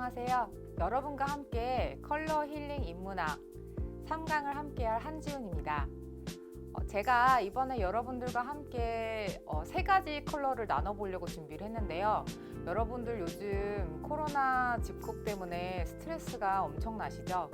안녕하세요. 여러분과 함께 컬러 힐링 인문학 3강을 함께할 한지훈입니다. 어, 제가 이번에 여러분들과 함께 어, 세 가지 컬러를 나눠보려고 준비를 했는데요. 여러분들 요즘 코로나 집콕 때문에 스트레스가 엄청나시죠?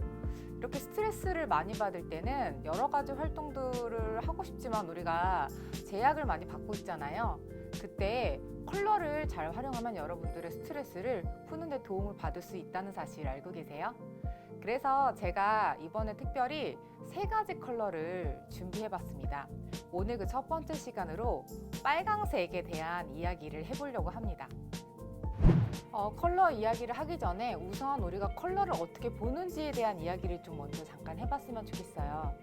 이렇게 스트레스를 많이 받을 때는 여러 가지 활동들을 하고 싶지만 우리가 제약을 많이 받고 있잖아요. 그때 컬러를 잘 활용하면 여러분들의 스트레스를 푸는 데 도움을 받을 수 있다는 사실 알고 계세요? 그래서 제가 이번에 특별히 세 가지 컬러를 준비해 봤습니다. 오늘 그 첫 번째 시간으로 빨강색에 대한 이야기를 해보려고 합니다. 어, 컬러 이야기를 하기 전에 우선 우리가 컬러를 어떻게 보는지에 대한 이야기를 좀 먼저 잠깐 해봤으면 좋겠어요.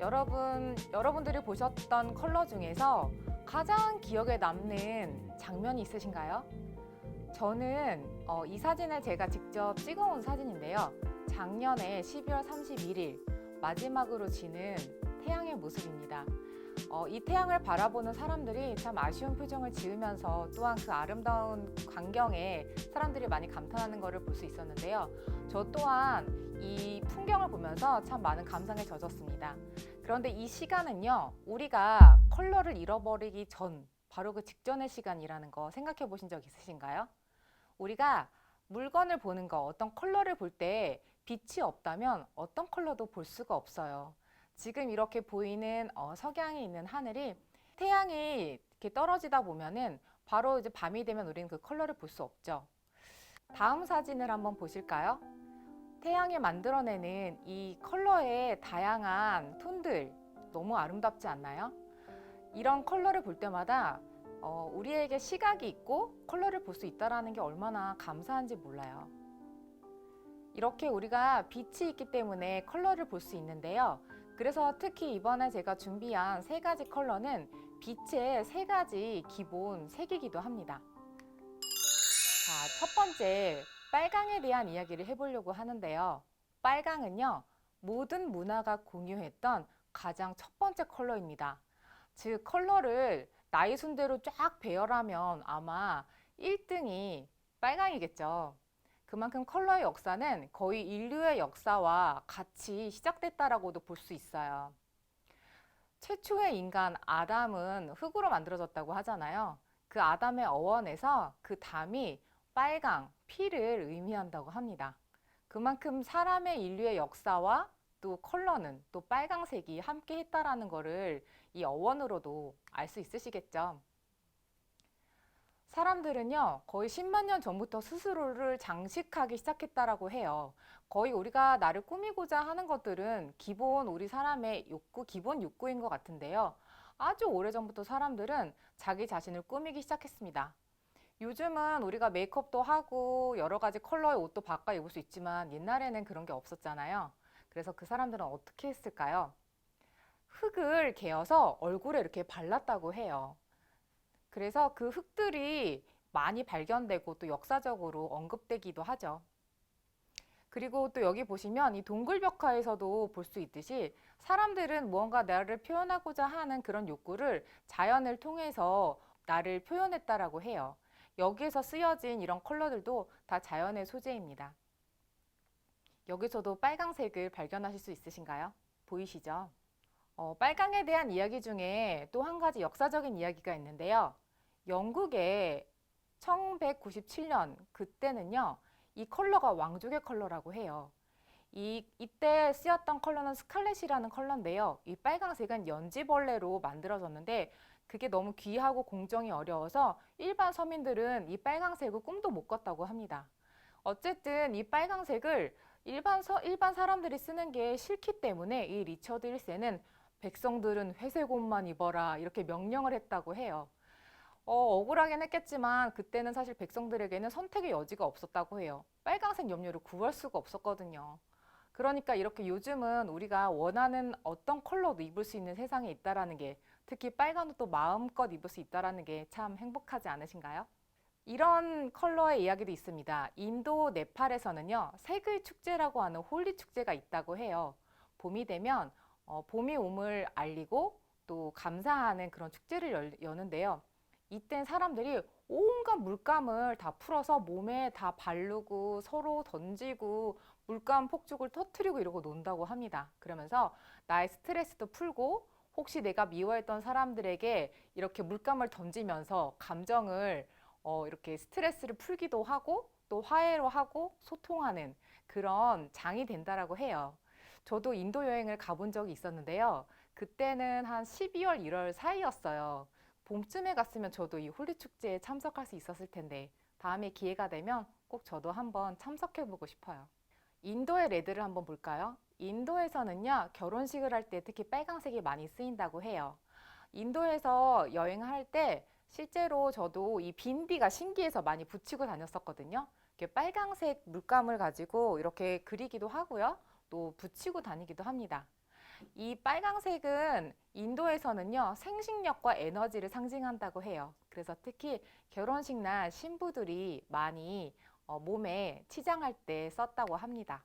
여러분, 여러분들이 보셨던 컬러 중에서 가장 기억에 남는 장면이 있으신가요? 저는 어, 이 사진을 제가 직접 찍어온 사진인데요. 작년에 12월 31일 마지막으로 지는 태양의 모습입니다. 어, 이 태양을 바라보는 사람들이 참 아쉬운 표정을 지으면서 또한 그 아름다운 광경에 사람들이 많이 감탄하는 것을 볼 수 있었는데요. 저 또한 이 풍경을 보면서 참 많은 감상에 젖었습니다. 그런데 이 시간은요, 우리가 컬러를 잃어버리기 전, 바로 그 직전의 시간이라는 거 생각해 보신 적 있으신가요? 우리가 물건을 보는 거, 어떤 컬러를 볼 때 빛이 없다면 어떤 컬러도 볼 수가 없어요. 지금 이렇게 보이는 어, 석양이 있는 하늘이 태양이 이렇게 떨어지다 보면은 바로 이제 밤이 되면 우리는 그 컬러를 볼 수 없죠. 다음 사진을 한번 보실까요? 태양이 만들어내는 이 컬러의 다양한 톤들 너무 아름답지 않나요? 이런 컬러를 볼 때마다 어, 우리에게 시각이 있고 컬러를 볼 수 있다라는 게 얼마나 감사한지 몰라요. 이렇게 우리가 빛이 있기 때문에 컬러를 볼 수 있는데요. 그래서 특히 이번에 제가 준비한 세 가지 컬러는 빛의 세 가지 기본 색이기도 합니다. 자, 첫 번째 빨강에 대한 이야기를 해보려고 하는데요. 빨강은요, 모든 문화가 공유했던 가장 첫 번째 컬러입니다. 즉, 컬러를 나이 순대로 쫙 배열하면 아마 1등이 빨강이겠죠. 그만큼 컬러의 역사는 거의 인류의 역사와 같이 시작됐다라고도 볼 수 있어요. 최초의 인간 아담은 흙으로 만들어졌다고 하잖아요. 그 아담의 어원에서 그 담이 빨강, 피를 의미한다고 합니다. 그만큼 사람의 인류의 역사와 또 컬러는 또 빨강색이 함께 했다라는 것을 이 어원으로도 알 수 있으시겠죠. 사람들은요, 거의 10만 년 전부터 스스로를 장식하기 시작했다라고 해요. 거의 우리가 나를 꾸미고자 하는 것들은 기본 우리 사람의 욕구, 기본 욕구인 것 같은데요. 아주 오래전부터 사람들은 자기 자신을 꾸미기 시작했습니다. 요즘은 우리가 메이크업도 하고 여러 가지 컬러의 옷도 바꿔 입을 수 있지만 옛날에는 그런 게 없었잖아요. 그래서 그 사람들은 어떻게 했을까요? 흙을 개어서 얼굴에 이렇게 발랐다고 해요. 그래서 그 흙들이 많이 발견되고 또 역사적으로 언급되기도 하죠. 그리고 또 여기 보시면 이 동굴벽화에서도 볼 수 있듯이 사람들은 무언가 나를 표현하고자 하는 그런 욕구를 자연을 통해서 나를 표현했다라고 해요. 여기에서 쓰여진 이런 컬러들도 다 자연의 소재입니다. 여기서도 빨강색을 발견하실 수 있으신가요? 보이시죠? 어, 빨강에 대한 이야기 중에 또 한 가지 역사적인 이야기가 있는데요. 영국의 1197년 그때는요, 이 컬러가 왕족의 컬러라고 해요. 이, 이때 쓰였던 컬러는 스칼렛이라는 컬러인데요. 이 빨강색은 연지벌레로 만들어졌는데 그게 너무 귀하고 공정이 어려워서 일반 서민들은 이 빨강색을 꿈도 못 꿨다고 합니다. 어쨌든 이 빨강색을 일반, 서, 일반 사람들이 쓰는 게 싫기 때문에 이 리처드 1세는 백성들은 회색 옷만 입어라 이렇게 명령을 했다고 해요. 어, 억울하긴 했겠지만 그때는 사실 백성들에게는 선택의 여지가 없었다고 해요. 빨강색 염료를 구할 수가 없었거든요. 그러니까 이렇게 요즘은 우리가 원하는 어떤 컬러도 입을 수 있는 세상에 있다라는 게 특히 빨간 옷도 마음껏 입을 수 있다라는 게 참 행복하지 않으신가요? 이런 컬러의 이야기도 있습니다. 인도 네팔에서는요, 색의 축제라고 하는 홀리 축제가 있다고 해요. 봄이 되면 어, 봄이 옴을 알리고 또 감사하는 그런 축제를 열, 여는데요. 이땐 사람들이 온갖 물감을 다 풀어서 몸에 다 바르고 서로 던지고 물감 폭죽을 터트리고 이러고 논다고 합니다. 그러면서 나의 스트레스도 풀고 혹시 내가 미워했던 사람들에게 이렇게 물감을 던지면서 감정을 어, 이렇게 스트레스를 풀기도 하고 또 화해로 하고 소통하는 그런 장이 된다라고 해요. 저도 인도 여행을 가본 적이 있었는데요. 그때는 한 12월, 1월 사이였어요. 봄쯤에 갔으면 저도 이 홀리 축제에 참석할 수 있었을 텐데 다음에 기회가 되면 꼭 저도 한번 참석해 보고 싶어요. 인도의 레드를 한번 볼까요? 인도에서는요, 결혼식을 할 때 특히 빨강색이 많이 쓰인다고 해요. 인도에서 여행할 때 실제로 저도 이 빈디가 신기해서 많이 붙이고 다녔었거든요. 이렇게 빨강색 물감을 가지고 이렇게 그리기도 하고요. 또 붙이고 다니기도 합니다. 이 빨강색은 인도에서는요, 생식력과 에너지를 상징한다고 해요. 그래서 특히 결혼식 날 신부들이 많이 어, 몸에 치장할 때 썼다고 합니다.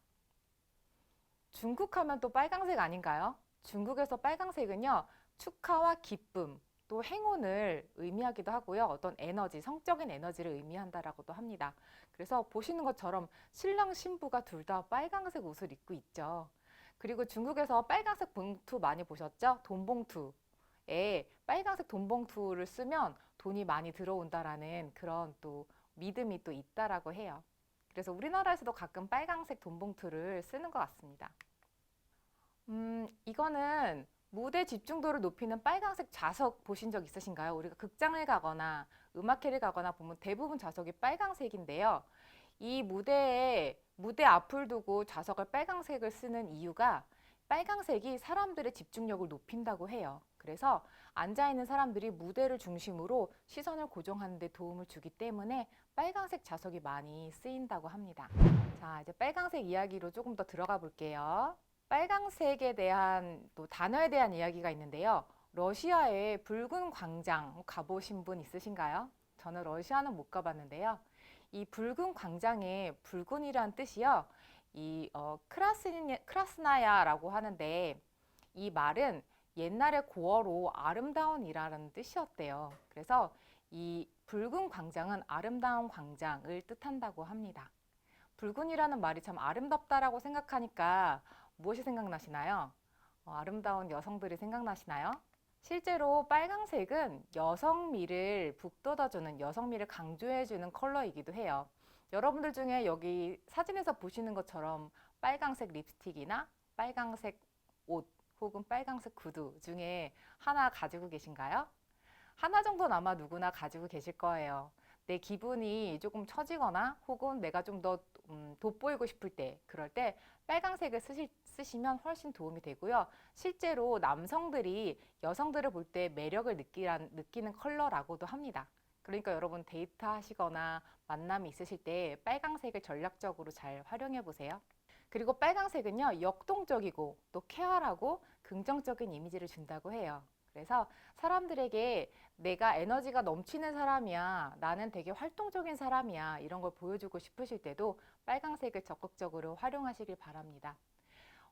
중국 하면 또 빨강색 아닌가요? 중국에서 빨강색은요, 축하와 기쁨, 또 행운을 의미하기도 하고요. 어떤 에너지, 성적인 에너지를 의미한다라고도 합니다. 그래서 보시는 것처럼 신랑 신부가 둘 다 빨강색 옷을 입고 있죠. 그리고 중국에서 빨강색 봉투 많이 보셨죠? 돈 봉투에 빨강색 돈 봉투를 쓰면 돈이 많이 들어온다라는 그런 또 믿음이 또 있다라고 해요. 그래서 우리나라에서도 가끔 빨강색 돈 봉투를 쓰는 것 같습니다. 음, 이거는 무대 집중도를 높이는 빨강색 좌석 보신 적 있으신가요? 우리가 극장을 가거나 음악회를 가거나 보면 대부분 좌석이 빨강색인데요. 이 무대에 무대 앞을 두고 좌석을 빨강색을 쓰는 이유가 빨강색이 사람들의 집중력을 높인다고 해요. 그래서 앉아 있는 사람들이 무대를 중심으로 시선을 고정하는 데 도움을 주기 때문에 빨강색 좌석이 많이 쓰인다고 합니다. 자, 이제 빨강색 이야기로 조금 더 들어가 볼게요. 빨강색에 대한 또 단어에 대한 이야기가 있는데요. 러시아의 붉은 광장 가보신 분 있으신가요? 저는 러시아는 못 가봤는데요. 이 붉은 광장의 붉은이란 뜻이요. 이 어, 크라스니, 크라스나야라고 하는데 이 말은 옛날에 고어로 아름다운이라는 뜻이었대요. 그래서 이 붉은 광장은 아름다운 광장을 뜻한다고 합니다. 붉은이라는 말이 참 아름답다라고 생각하니까 무엇이 생각나시나요? 어, 아름다운 여성들이 생각나시나요? 실제로 빨강색은 여성미를 북돋아주는 여성미를 강조해주는 컬러이기도 해요. 여러분들 중에 여기 사진에서 보시는 것처럼 빨강색 립스틱이나 빨강색 옷 혹은 빨강색 구두 중에 하나 가지고 계신가요? 하나 정도는 아마 누구나 가지고 계실 거예요. 내 기분이 조금 처지거나 혹은 내가 좀더 음, 돋보이고 싶을 때 그럴 때 빨강색을 쓰실, 쓰시면 훨씬 도움이 되고요. 실제로 남성들이 여성들을 볼 때 매력을 느끼란, 느끼는 컬러라고도 합니다. 그러니까 여러분 데이트 하시거나 만남이 있으실 때 빨강색을 전략적으로 잘 활용해 보세요. 그리고 빨강색은요, 역동적이고 또 쾌활하고 긍정적인 이미지를 준다고 해요. 그래서 사람들에게 내가 에너지가 넘치는 사람이야, 나는 되게 활동적인 사람이야, 이런 걸 보여주고 싶으실 때도 빨강색을 적극적으로 활용하시길 바랍니다.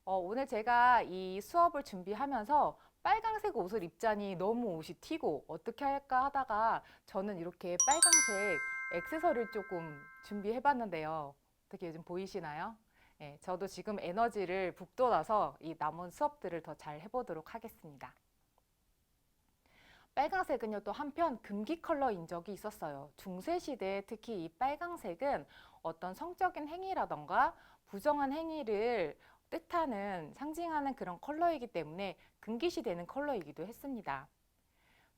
어, 오늘 제가 이 수업을 준비하면서 빨강색 옷을 입자니 너무 옷이 튀고 어떻게 할까 하다가 저는 이렇게 빨강색 액세서리를 조금 준비해 봤는데요. 어떻게 요즘 보이시나요? 예, 저도 지금 에너지를 북돋아서 이 남은 수업들을 더 잘 해보도록 하겠습니다. 빨강색은요 또 한편 금기 컬러인 적이 있었어요. 중세 시대에 특히 이 빨강색은 어떤 성적인 행위라던가 부정한 행위를 뜻하는 상징하는 그런 컬러이기 때문에 금기시 되는 컬러이기도 했습니다.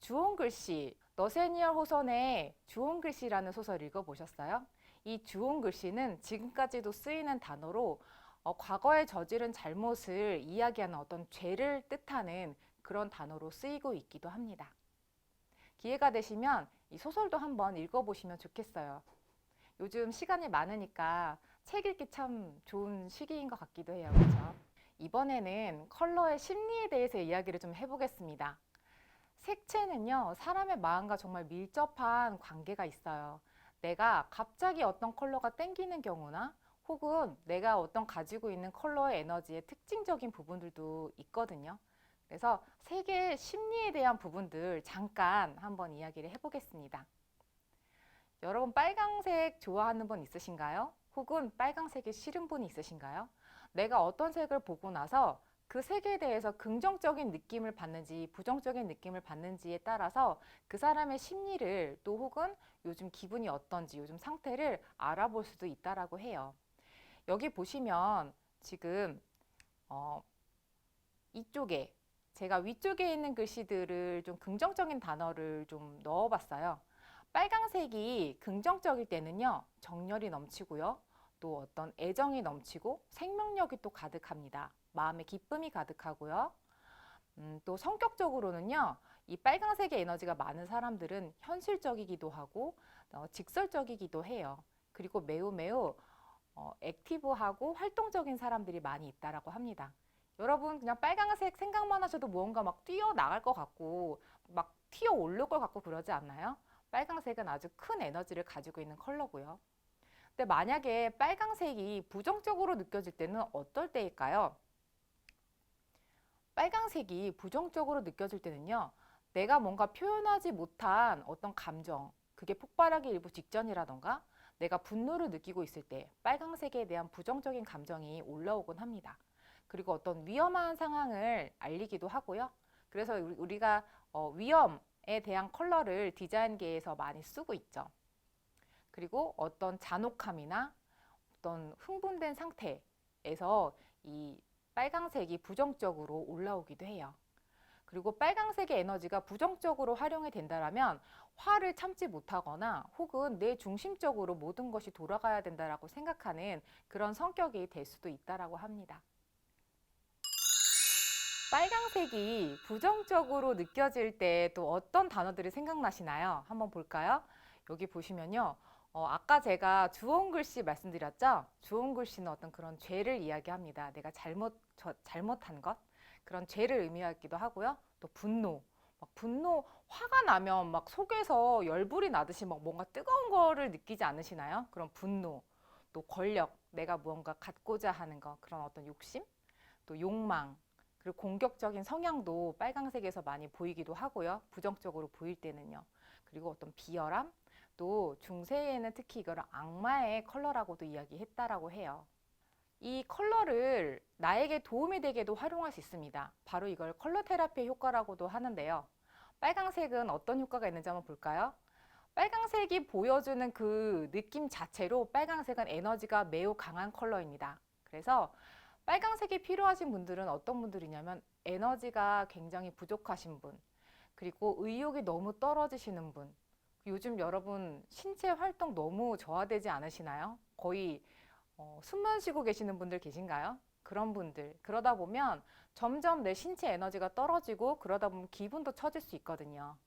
주홍 글씨, 너세니얼 호선의 주홍 글씨라는 소설 읽어보셨어요? 이 주홍 글씨는 지금까지도 쓰이는 단어로 어, 과거에 저지른 잘못을 이야기하는 어떤 죄를 뜻하는 그런 단어로 쓰이고 있기도 합니다. 기회가 되시면 이 소설도 한번 읽어보시면 좋겠어요. 요즘 시간이 많으니까 책 읽기 참 좋은 시기인 것 같기도 해요. 그렇죠? 이번에는 컬러의 심리에 대해서 이야기를 좀 해보겠습니다. 색채는요, 사람의 마음과 정말 밀접한 관계가 있어요. 내가 갑자기 어떤 컬러가 땡기는 경우나 혹은 내가 어떤 가지고 있는 컬러의 에너지의 특징적인 부분들도 있거든요. 그래서 세계의 심리에 대한 부분들 잠깐 한번 이야기를 해보겠습니다. 여러분 빨강색 좋아하는 분 있으신가요? 혹은 빨강색이 싫은 분이 있으신가요? 내가 어떤 색을 보고 나서 그 색에 대해서 긍정적인 느낌을 받는지 부정적인 느낌을 받는지에 따라서 그 사람의 심리를 또 혹은 요즘 기분이 어떤지 요즘 상태를 알아볼 수도 있다라고 해요. 여기 보시면 지금 어, 이쪽에 제가 위쪽에 있는 글씨들을 좀 긍정적인 단어를 좀 넣어봤어요. 빨강색이 긍정적일 때는요, 정열이 넘치고요. 또 어떤 애정이 넘치고 생명력이 또 가득합니다. 마음에 기쁨이 가득하고요. 음, 또 성격적으로는요, 이 빨강색의 에너지가 많은 사람들은 현실적이기도 하고 어, 직설적이기도 해요. 그리고 매우 매우 어, 액티브하고 활동적인 사람들이 많이 있다라고 합니다. 여러분 그냥 빨강색 생각만 하셔도 무언가 막 뛰어 나갈 것 같고 막 튀어 오를 것 같고 그러지 않나요? 빨강색은 아주 큰 에너지를 가지고 있는 컬러고요. 근데 만약에 빨강색이 부정적으로 느껴질 때는 어떨 때일까요? 빨강색이 부정적으로 느껴질 때는요. 내가 뭔가 표현하지 못한 어떤 감정, 그게 폭발하기 일부 직전이라던가 내가 분노를 느끼고 있을 때 빨강색에 대한 부정적인 감정이 올라오곤 합니다. 그리고 어떤 위험한 상황을 알리기도 하고요. 그래서 우리- 우리가 어, 위험에 대한 컬러를 디자인계에서 많이 쓰고 있죠. 그리고 어떤 잔혹함이나 어떤 흥분된 상태에서 이 빨강색이 부정적으로 올라오기도 해요. 그리고 빨강색의 에너지가 부정적으로 활용이 된다라면 화를 참지 못하거나 혹은 내 중심적으로 모든 것이 돌아가야 된다라고 생각하는 그런 성격이 될 수도 있다라고 합니다. 빨강색이 부정적으로 느껴질 때 또 어떤 단어들이 생각나시나요? 한번 볼까요? 여기 보시면요. 어, 아까 제가 주홍 글씨 말씀드렸죠? 주홍 글씨는 어떤 그런 죄를 이야기합니다. 내가 잘못, 저, 잘못한 것? 그런 죄를 의미하기도 하고요. 또 분노. 막 분노, 화가 나면 막 속에서 열불이 나듯이 막 뭔가 뜨거운 거를 느끼지 않으시나요? 그런 분노. 또 권력, 내가 무언가 갖고자 하는 거, 그런 어떤 욕심? 또 욕망. 그리고 공격적인 성향도 빨강색에서 많이 보이기도 하고요. 부정적으로 보일 때는요. 그리고 어떤 비열함, 또 중세에는 특히 이걸 악마의 컬러라고도 이야기했다라고 해요. 이 컬러를 나에게 도움이 되게도 활용할 수 있습니다. 바로 이걸 컬러 테라피의 효과라고도 하는데요. 빨강색은 어떤 효과가 있는지 한번 볼까요? 빨강색이 보여주는 그 느낌 자체로 빨강색은 에너지가 매우 강한 컬러입니다. 그래서 빨강색이 필요하신 분들은 어떤 분들이냐면 에너지가 굉장히 부족하신 분, 그리고 의욕이 너무 떨어지시는 분, 요즘 여러분 신체 활동 너무 저하되지 않으시나요? 거의 어, 숨만 쉬고 계시는 분들 계신가요? 그런 분들. 그러다 보면 점점 내 신체 에너지가 떨어지고 그러다 보면 기분도 처질 수 있거든요.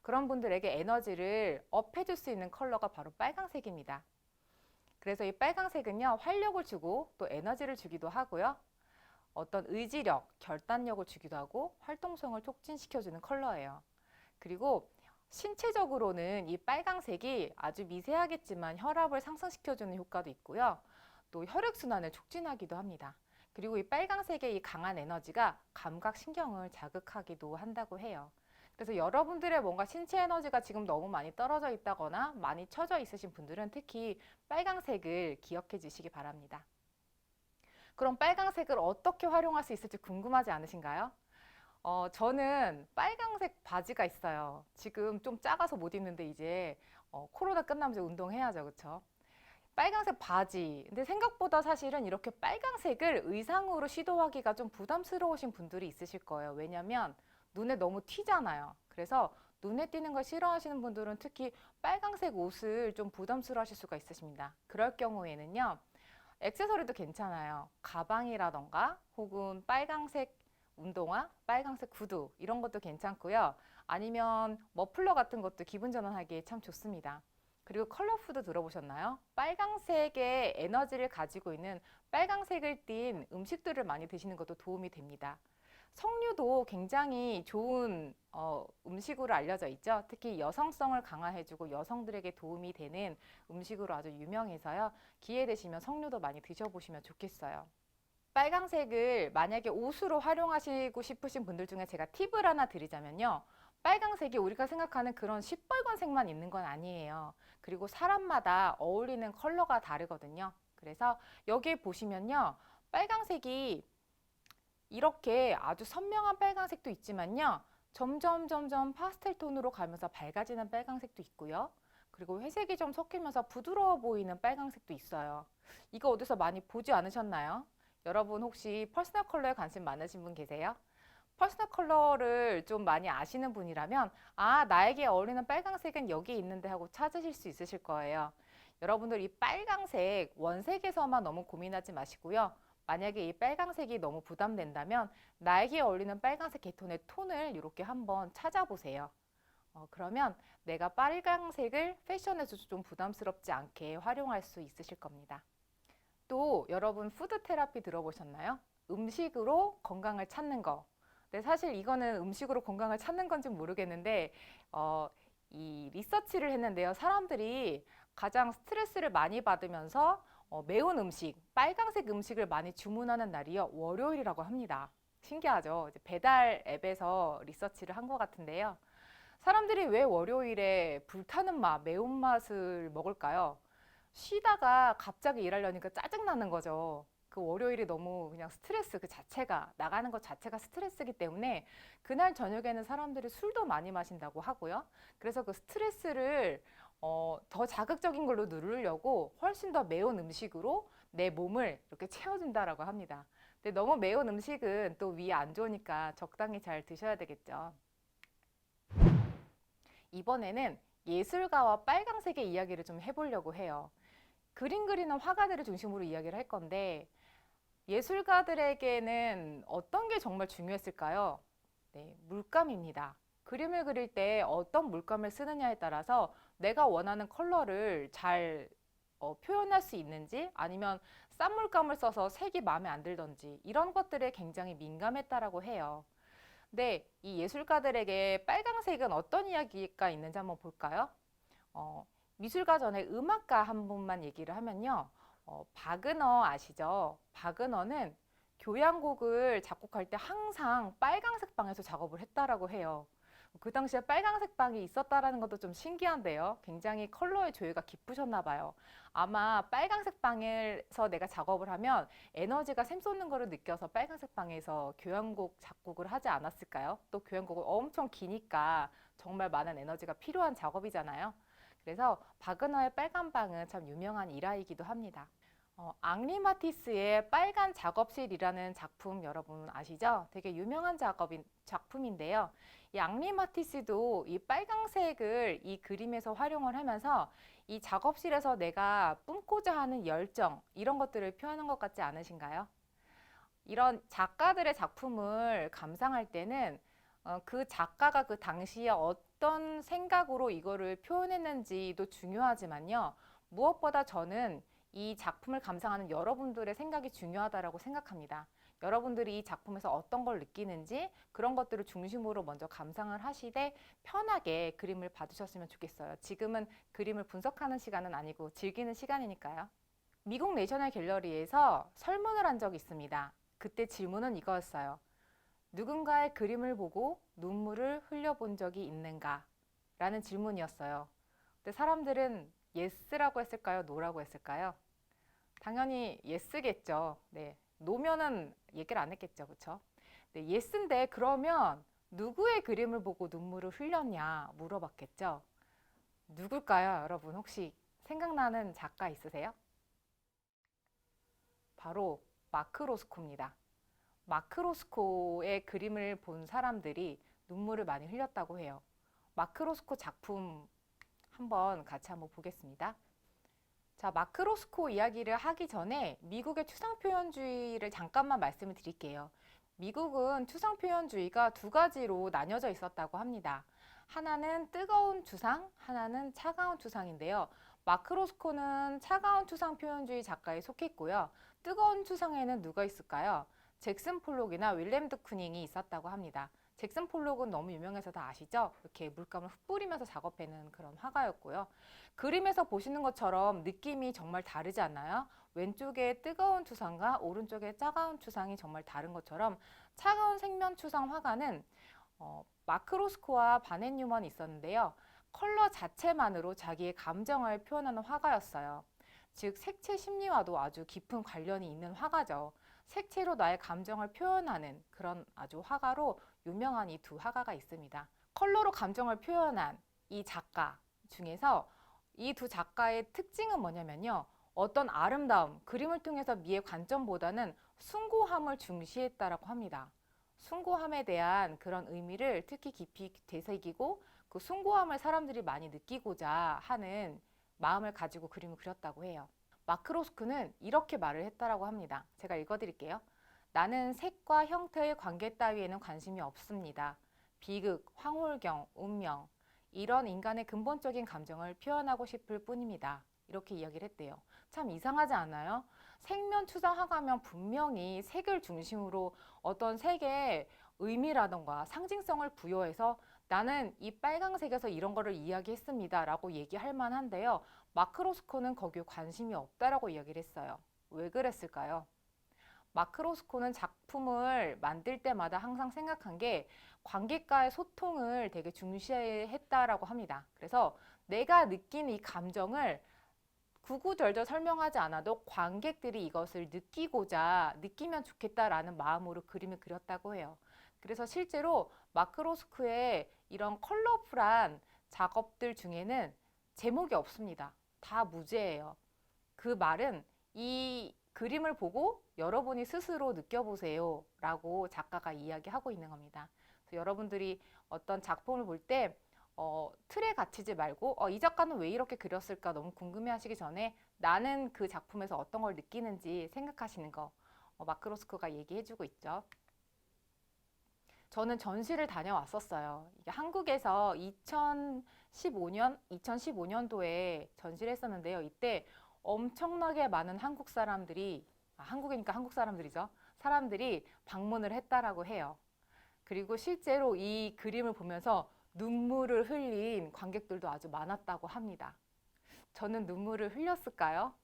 그런 분들에게 에너지를 업해줄 수 있는 컬러가 바로 빨강색입니다. 그래서 이 빨강색은요, 활력을 주고 또 에너지를 주기도 하고요. 어떤 의지력, 결단력을 주기도 하고 활동성을 촉진시켜주는 컬러예요. 그리고 신체적으로는 이 빨강색이 아주 미세하겠지만 혈압을 상승시켜주는 효과도 있고요. 또 혈액순환을 촉진하기도 합니다. 그리고 이 빨강색의 이 강한 에너지가 감각신경을 자극하기도 한다고 해요. 그래서 여러분들의 뭔가 신체 에너지가 지금 너무 많이 떨어져 있다거나 많이 처져 있으신 분들은 특히 빨강색을 기억해 주시기 바랍니다. 그럼 빨강색을 어떻게 활용할 수 있을지 궁금하지 않으신가요? 어, 저는 빨강색 바지가 있어요. 지금 좀 작아서 못 입는데 이제 어, 코로나 끝나면 이제 운동해야죠. 그쵸? 빨강색 바지. 근데 생각보다 사실은 이렇게 빨강색을 의상으로 시도하기가 좀 부담스러우신 분들이 있으실 거예요. 왜냐면 눈에 너무 튀잖아요. 그래서 눈에 띄는 걸 싫어하시는 분들은 특히 빨강색 옷을 좀 부담스러워 하실 수가 있으십니다. 그럴 경우에는요. 액세서리도 괜찮아요. 가방이라던가 혹은 빨강색 운동화, 빨강색 구두 이런 것도 괜찮고요. 아니면 머플러 같은 것도 기분 전환하기에 참 좋습니다. 그리고 컬러푸드 들어보셨나요? 빨강색의 에너지를 가지고 있는 빨강색을 띤 음식들을 많이 드시는 것도 도움이 됩니다. 석류도 굉장히 좋은 어, 음식으로 알려져 있죠. 특히 여성성을 강화해주고 여성들에게 도움이 되는 음식으로 아주 유명해서요. 기회 되시면 석류도 많이 드셔보시면 좋겠어요. 빨강색을 만약에 옷으로 활용하시고 싶으신 분들 중에 제가 팁을 하나 드리자면요. 빨강색이 우리가 생각하는 그런 시뻘건색만 있는 건 아니에요. 그리고 사람마다 어울리는 컬러가 다르거든요. 그래서 여기에 보시면요. 빨강색이 이렇게 아주 선명한 빨강색도 있지만요. 점점 점점 파스텔 톤으로 가면서 밝아지는 빨강색도 있고요. 그리고 회색이 좀 섞이면서 부드러워 보이는 빨강색도 있어요. 이거 어디서 많이 보지 않으셨나요? 여러분 혹시 퍼스널 컬러에 관심 많으신 분 계세요? 퍼스널 컬러를 좀 많이 아시는 분이라면 아 나에게 어울리는 빨강색은 여기 있는데 하고 찾으실 수 있으실 거예요. 여러분들 이 빨강색 원색에서만 너무 고민하지 마시고요. 만약에 이 빨강색이 너무 부담된다면 나에게 어울리는 빨강색 계톤의 톤을 이렇게 한번 찾아보세요. 어, 그러면 내가 빨강색을 패션에서 좀 부담스럽지 않게 활용할 수 있으실 겁니다. 또 여러분 푸드 테라피 들어보셨나요? 음식으로 건강을 찾는 거. 근데 사실 이거는 음식으로 건강을 찾는 건지 모르겠는데 어, 이 리서치를 했는데요. 사람들이 가장 스트레스를 많이 받으면서 어, 매운 음식, 빨강색 음식을 많이 주문하는 날이요. 월요일이라고 합니다. 신기하죠? 배달 앱에서 리서치를 한 것 같은데요. 사람들이 왜 월요일에 불타는 맛, 매운맛을 먹을까요? 쉬다가 갑자기 일하려니까 짜증나는 거죠. 그 월요일이 너무 그냥 스트레스 그 자체가 나가는 것 자체가 스트레스이기 때문에 그날 저녁에는 사람들이 술도 많이 마신다고 하고요. 그래서 그 스트레스를 어, 더 자극적인 걸로 누르려고 훨씬 더 매운 음식으로 내 몸을 이렇게 채워준다라고 합니다. 근데 너무 매운 음식은 또 위에 안 좋으니까 적당히 잘 드셔야 되겠죠. 이번에는 예술가와 빨강색의 이야기를 좀 해보려고 해요. 그림 그리는 화가들을 중심으로 이야기를 할 건데 예술가들에게는 어떤 게 정말 중요했을까요? 네, 물감입니다. 그림을 그릴 때 어떤 물감을 쓰느냐에 따라서 내가 원하는 컬러를 잘 어, 표현할 수 있는지 아니면 싼 물감을 써서 색이 마음에 안 들던지 이런 것들에 굉장히 민감했다라고 해요. 근데 이 예술가들에게 빨강색은 어떤 이야기가 있는지 한번 볼까요? 어, 미술가 전에 음악가 한 분만 얘기를 하면요. 어, 바그너 아시죠? 바그너는 교향곡을 작곡할 때 항상 빨강색 방에서 작업을 했다라고 해요. 그 당시에 빨강색 방이 있었다라는 것도 좀 신기한데요. 굉장히 컬러의 조예가 깊으셨나 봐요. 아마 빨강색 방에서 내가 작업을 하면 에너지가 샘솟는 거를 느껴서 빨강색 방에서 교향곡 작곡을 하지 않았을까요? 또 교향곡은 엄청 기니까 정말 많은 에너지가 필요한 작업이잖아요. 그래서 바그너의 빨간 방은 참 유명한 일화이기도 합니다. 어, 앙리 마티스의 빨간 작업실이라는 작품 여러분 아시죠? 되게 유명한 작업인 작품인데요. 이 앙리 마티스도 이 빨강색을 이 그림에서 활용을 하면서 이 작업실에서 내가 뿜고자 하는 열정 이런 것들을 표현한 것 같지 않으신가요? 이런 작가들의 작품을 감상할 때는 어, 그 작가가 그 당시에 어 떤 생각으로 이거를 표현했는지도 중요하지만요. 무엇보다 저는 이 작품을 감상하는 여러분들의 생각이 중요하다라고 생각합니다. 여러분들이 이 작품에서 어떤 걸 느끼는지 그런 것들을 중심으로 먼저 감상을 하시되 편하게 그림을 봐주셨으면 좋겠어요. 지금은 그림을 분석하는 시간은 아니고 즐기는 시간이니까요. 미국 내셔널 갤러리에서 설문을 한 적이 있습니다. 그때 질문은 이거였어요. 누군가의 그림을 보고 눈물을 흘려본 적이 있는가? 라는 질문이었어요. 근데 사람들은 예스라고 했을까요? 노라고 했을까요? 당연히 예스겠죠. 네. 노면은 얘기를 안 했겠죠. 그쵸? 네, 예스인데 그러면 누구의 그림을 보고 눈물을 흘렸냐 물어봤겠죠. 누굴까요? 여러분 혹시 생각나는 작가 있으세요? 바로 마크 로스코입니다. 마크 로스코의 그림을 본 사람들이 눈물을 많이 흘렸다고 해요. 마크 로스코 작품 한번 같이 한번 보겠습니다. 자, 마크 로스코 이야기를 하기 전에 미국의 추상 표현주의를 잠깐만 말씀을 드릴게요. 미국은 추상 표현주의가 두 가지로 나뉘어져 있었다고 합니다. 하나는 뜨거운 추상, 하나는 차가운 추상인데요. 마크 로스코는 차가운 추상 표현주의 작가에 속했고요. 뜨거운 추상에는 누가 있을까요? 잭슨 폴록이나 윌렘 드 쿠닝이 있었다고 합니다. 잭슨 폴록은 너무 유명해서 다 아시죠? 이렇게 물감을 흩 뿌리면서 작업해낸 그런 화가였고요. 그림에서 보시는 것처럼 느낌이 정말 다르지 않나요? 왼쪽에 뜨거운 추상과 오른쪽에 차가운 추상이 정말 다른 것처럼 차가운 생면 추상 화가는 어, 마크로스코와 바넨 뉴먼이 있었는데요. 컬러 자체만으로 자기의 감정을 표현하는 화가였어요. 즉 색채 심리와도 아주 깊은 관련이 있는 화가죠. 색채로 나의 감정을 표현하는 그런 아주 화가로 유명한 이 두 화가가 있습니다. 컬러로 감정을 표현한 이 작가 중에서 이 두 작가의 특징은 뭐냐면요. 어떤 아름다움, 그림을 통해서 미의 관점보다는 숭고함을 중시했다라고 합니다. 숭고함에 대한 그런 의미를 특히 깊이 되새기고 그 숭고함을 사람들이 많이 느끼고자 하는 마음을 가지고 그림을 그렸다고 해요. 마크로스크는 이렇게 말을 했다라고 합니다. 제가 읽어드릴게요. 나는 색과 형태의 관계 따위에는 관심이 없습니다. 비극, 황홀경, 운명 이런 인간의 근본적인 감정을 표현하고 싶을 뿐입니다. 이렇게 이야기를 했대요. 참 이상하지 않아요? 색면 추상화가면 분명히 색을 중심으로 어떤 색의 의미라던가 상징성을 부여해서 나는 이 빨강색에서 이런 거를 이야기했습니다. 라고 얘기할 만한데요. 마크로스코는 거기에 관심이 없다라고 이야기를 했어요. 왜 그랬을까요? 마크로스코는 작품을 만들 때마다 항상 생각한 게 관객과의 소통을 되게 중시했다라고 합니다. 그래서 내가 느낀 이 감정을 구구절절 설명하지 않아도 관객들이 이것을 느끼고자 느끼면 좋겠다라는 마음으로 그림을 그렸다고 해요. 그래서 실제로 마크로스크의 이런 컬러풀한 작업들 중에는 제목이 없습니다. 다 무제예요. 그 말은 이 그림을 보고 여러분이 스스로 느껴보세요. 라고 작가가 이야기하고 있는 겁니다. 여러분들이 어떤 작품을 볼때 어, 틀에 갇히지 말고 어, 이 작가는 왜 이렇게 그렸을까 너무 궁금해 하시기 전에 나는 그 작품에서 어떤 걸 느끼는지 생각하시는 거 어, 마크로스크가 얘기해주고 있죠. 저는 전시를 다녀왔었어요. 이게 한국에서 2015년, 2015년도에 전시를 했었는데요. 이때 엄청나게 많은 한국 사람들이, 아, 한국이니까 한국 사람들이죠. 사람들이 방문을 했다라고 해요. 그리고 실제로 이 그림을 보면서 눈물을 흘린 관객들도 아주 많았다고 합니다. 저는 눈물을 흘렸을까요?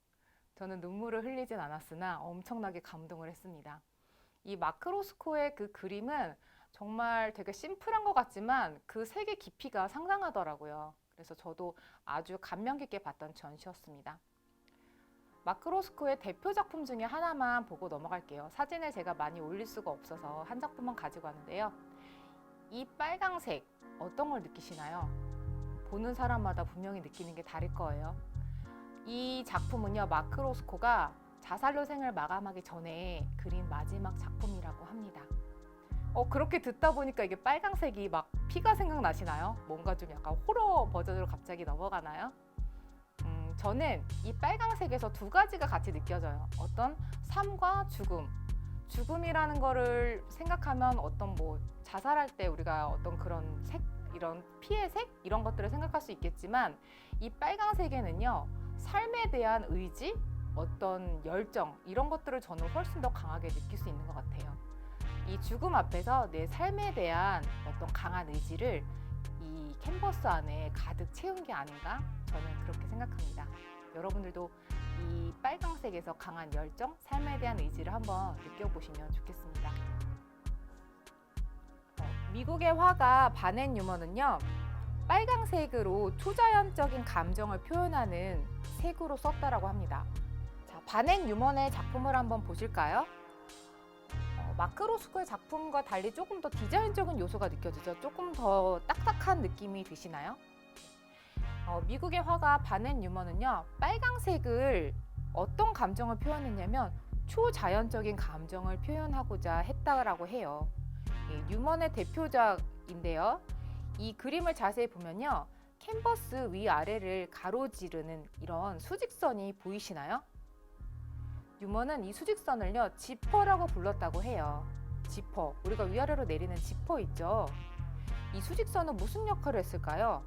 저는 눈물을 흘리진 않았으나 엄청나게 감동을 했습니다. 이 마크로스코의 그 그림은 정말 되게 심플한 것 같지만 그 색의 깊이가 상당하더라고요. 그래서 저도 아주 감명 깊게 봤던 전시였습니다. 마크로스코의 대표 작품 중에 하나만 보고 넘어갈게요. 사진을 제가 많이 올릴 수가 없어서 한 작품만 가지고 왔는데요. 이 빨강색 어떤 걸 느끼시나요? 보는 사람마다 분명히 느끼는 게 다를 거예요. 이 작품은요, 마크로스코가 자살로 생을 마감하기 전에 그린 마지막 작품이라고 합니다. 어, 그렇게 듣다 보니까 이게 빨강색이 막 피가 생각나시나요? 뭔가 좀 약간 호러 버전으로 갑자기 넘어가나요? 음, 저는 이 빨강색에서 두 가지가 같이 느껴져요. 어떤 삶과 죽음. 죽음이라는 거를 생각하면 어떤 뭐 자살할 때 우리가 어떤 그런 색, 이런 피해 색? 이런 것들을 생각할 수 있겠지만 이 빨강색에는요, 삶에 대한 의지, 어떤 열정, 이런 것들을 저는 훨씬 더 강하게 느낄 수 있는 것 같아요. 이 죽음 앞에서 내 삶에 대한 어떤 강한 의지를 이 캔버스 안에 가득 채운 게 아닌가 저는 그렇게 생각합니다. 여러분들도 이 빨강색에서 강한 열정, 삶에 대한 의지를 한번 느껴보시면 좋겠습니다. 어, 미국의 화가 바넨 유머는요, 빨강색으로 초자연적인 감정을 표현하는 색으로 썼다라고 합니다. 자, 바넨 유먼의 작품을 한번 보실까요? 어, 마크로스코의 작품과 달리 조금 더 디자인적인 요소가 느껴지죠. 조금 더 딱딱한 느낌이 드시나요? 어, 미국의 화가 바넨 뉴먼은요 빨강색을 어떤 감정을 표현했냐면 초자연적인 감정을 표현하고자 했다라고 해요. 예, 뉴먼의 대표작인데요. 이 그림을 자세히 보면요 캔버스 위 아래를 가로지르는 이런 수직선이 보이시나요? 유머는 이 수직선을요 지퍼라고 불렀다고 해요. 지퍼 우리가 위아래로 내리는 지퍼 있죠. 이 수직선은 무슨 역할을 했을까요?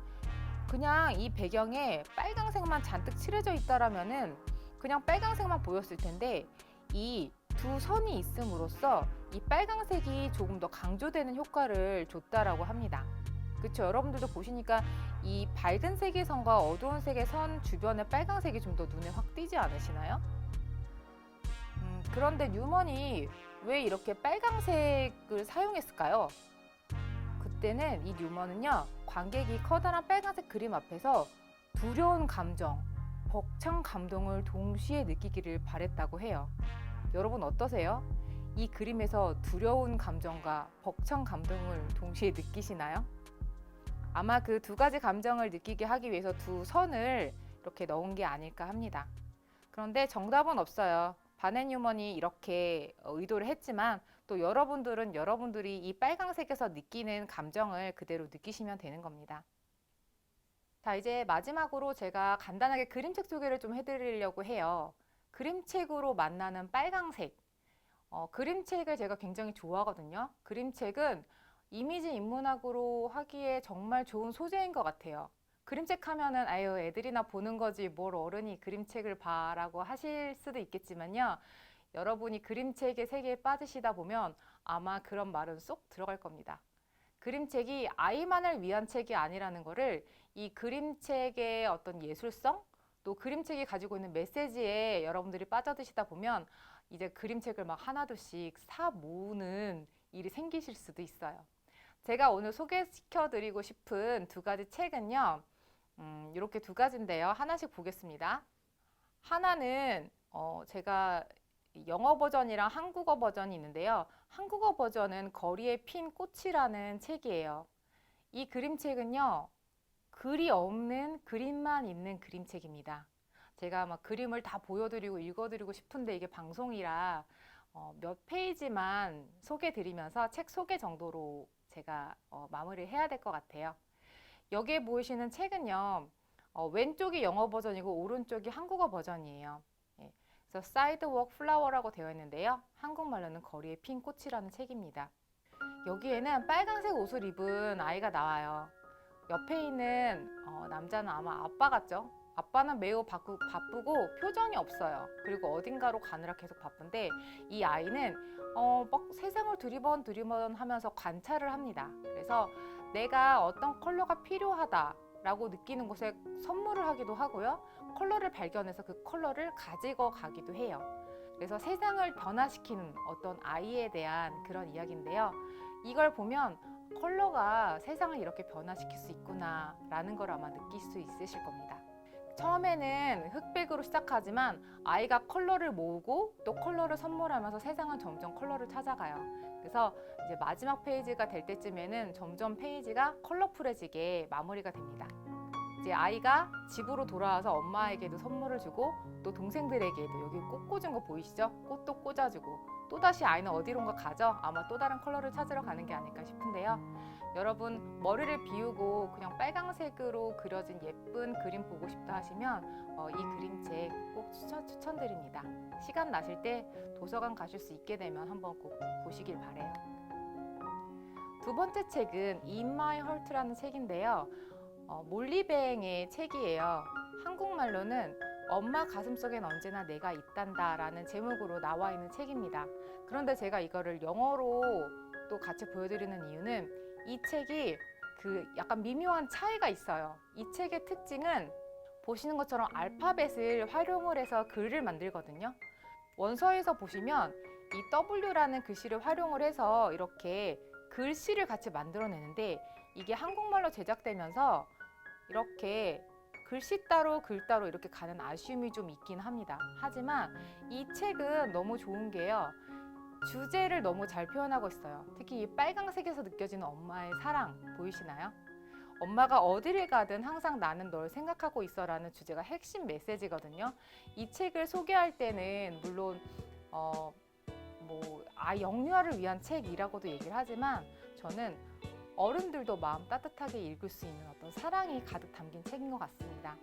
그냥 이 배경에 빨강색만 잔뜩 칠해져 있다라면은 그냥 빨강색만 보였을 텐데 이 두 선이 있음으로써 이 빨강색이 조금 더 강조되는 효과를 줬다라고 합니다. 그렇죠. 여러분들도 보시니까 이 밝은 색의 선과 어두운 색의 선 주변에 빨강색이 좀 더 눈에 확 띄지 않으시나요? 음, 그런데 뉴먼이 왜 이렇게 빨강색을 사용했을까요? 그때는 이 뉴먼은요, 관객이 커다란 빨간색 그림 앞에서 두려운 감정, 벅찬 감동을 동시에 느끼기를 바랬다고 해요. 여러분 어떠세요? 이 그림에서 두려운 감정과 벅찬 감동을 동시에 느끼시나요? 아마 그 두 가지 감정을 느끼게 하기 위해서 두 선을 이렇게 넣은 게 아닐까 합니다. 그런데 정답은 없어요. 바넨 유먼이 이렇게 어, 의도를 했지만 또 여러분들은 여러분들이 이 빨강색에서 느끼는 감정을 그대로 느끼시면 되는 겁니다. 자, 이제 마지막으로 제가 간단하게 그림책 소개를 좀 해드리려고 해요. 그림책으로 만나는 빨강색. 어, 그림책을 제가 굉장히 좋아하거든요. 그림책은 이미지 인문학으로 하기에 정말 좋은 소재인 것 같아요. 그림책 하면은 아유 애들이나 보는 거지 뭘 어른이 그림책을 봐라고 하실 수도 있겠지만요. 여러분이 그림책의 세계에 빠지시다 보면 아마 그런 말은 쏙 들어갈 겁니다. 그림책이 아이만을 위한 책이 아니라는 거를 이 그림책의 어떤 예술성 또 그림책이 가지고 있는 메시지에 여러분들이 빠져드시다 보면 이제 그림책을 막 하나둘씩 사 모으는 일이 생기실 수도 있어요. 제가 오늘 소개시켜 드리고 싶은 두 가지 책은요. 음, 이렇게 두 가지인데요. 하나씩 보겠습니다. 하나는 어, 제가 영어 버전이랑 한국어 버전이 있는데요. 한국어 버전은 거리에 핀 꽃이라는 책이에요. 이 그림책은요. 글이 없는 그림만 있는 그림책입니다. 제가 막 그림을 다 보여드리고 읽어드리고 싶은데 이게 방송이라 어, 몇 페이지만 소개드리면서 책 소개 정도로 제가 어, 마무리를 해야 될 것 같아요. 여기에 보이시는 책은요. 어, 왼쪽이 영어 버전이고 오른쪽이 한국어 버전이에요. 예, 그래서 사이드워크 플라워라고 되어 있는데요. 한국말로는 거리에 핀 꽃이라는 책입니다. 여기에는 빨간색 옷을 입은 아이가 나와요. 옆에 있는 어, 남자는 아마 아빠 같죠? 아빠는 매우 바꾸, 바쁘고 표정이 없어요. 그리고 어딘가로 가느라 계속 바쁜데 이 아이는 어, 막 세상을 두리번 두리번 하면서 관찰을 합니다. 그래서 내가 어떤 컬러가 필요하다 라고 느끼는 곳에 선물을 하기도 하고요. 컬러를 발견해서 그 컬러를 가지고 가기도 해요. 그래서 세상을 변화시키는 어떤 아이에 대한 그런 이야기인데요. 이걸 보면 컬러가 세상을 이렇게 변화시킬 수 있구나 라는 걸 아마 느낄 수 있으실 겁니다. 처음에는 흑백으로 시작하지만 아이가 컬러를 모으고 또 컬러를 선물하면서 세상은 점점 컬러를 찾아가요. 그래서 이제 마지막 페이지가 될 때쯤에는 점점 페이지가 컬러풀해지게 마무리가 됩니다. 이제 아이가 집으로 돌아와서 엄마에게도 선물을 주고 또 동생들에게도 여기 꽃 꽂은 거 보이시죠? 꽃도 꽂아주고 또 다시 아이는 어디론가 가죠? 아마 또 다른 컬러를 찾으러 가는 게 아닐까 싶은데요. 여러분 머리를 비우고 그냥 빨강색으로 그려진 예쁜 그림 보고 싶다 하시면 어, 이 그림책 꼭 추천, 추천드립니다. 시간 나실 때 도서관 가실 수 있게 되면 한번 꼭 보시길 바래요. 두 번째 책은 In My Heart라는 책인데요. 어, 몰리뱅의 책이에요. 한국말로는 엄마 가슴속엔 언제나 내가 있단다 라는 제목으로 나와 있는 책입니다. 그런데 제가 이거를 영어로 또 같이 보여드리는 이유는 이 책이 그 약간 미묘한 차이가 있어요. 이 책의 특징은 보시는 것처럼 알파벳을 활용을 해서 글을 만들거든요. 원서에서 보시면 이 W라는 글씨를 활용을 해서 이렇게 글씨를 같이 만들어내는데 이게 한국말로 제작되면서 이렇게 글씨 따로 글 따로 이렇게 가는 아쉬움이 좀 있긴 합니다. 하지만 이 책은 너무 좋은 게요. 주제를 너무 잘 표현하고 있어요. 특히 이 빨강색에서 느껴지는 엄마의 사랑 보이시나요? 엄마가 어디를 가든 항상 나는 널 생각하고 있어 라는 주제가 핵심 메시지거든요. 이 책을 소개할 때는 물론 어, 뭐 아, 영유아를 위한 책이라고도 얘기를 하지만 저는 어른들도 마음 따뜻하게 읽을 수 있는 어떤 사랑이 가득 담긴 책인 것 같습니다.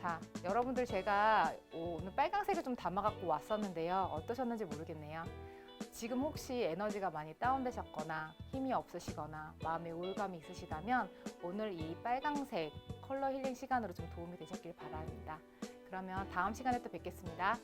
자, 여러분들 제가 오늘 빨강색을 좀 담아갖고 왔었는데요. 어떠셨는지 모르겠네요. 지금 혹시 에너지가 많이 다운되셨거나 힘이 없으시거나 마음에 우울감이 있으시다면 오늘 이 빨강색 컬러 힐링 시간으로 좀 도움이 되셨길 바랍니다. 그러면 다음 시간에 또 뵙겠습니다.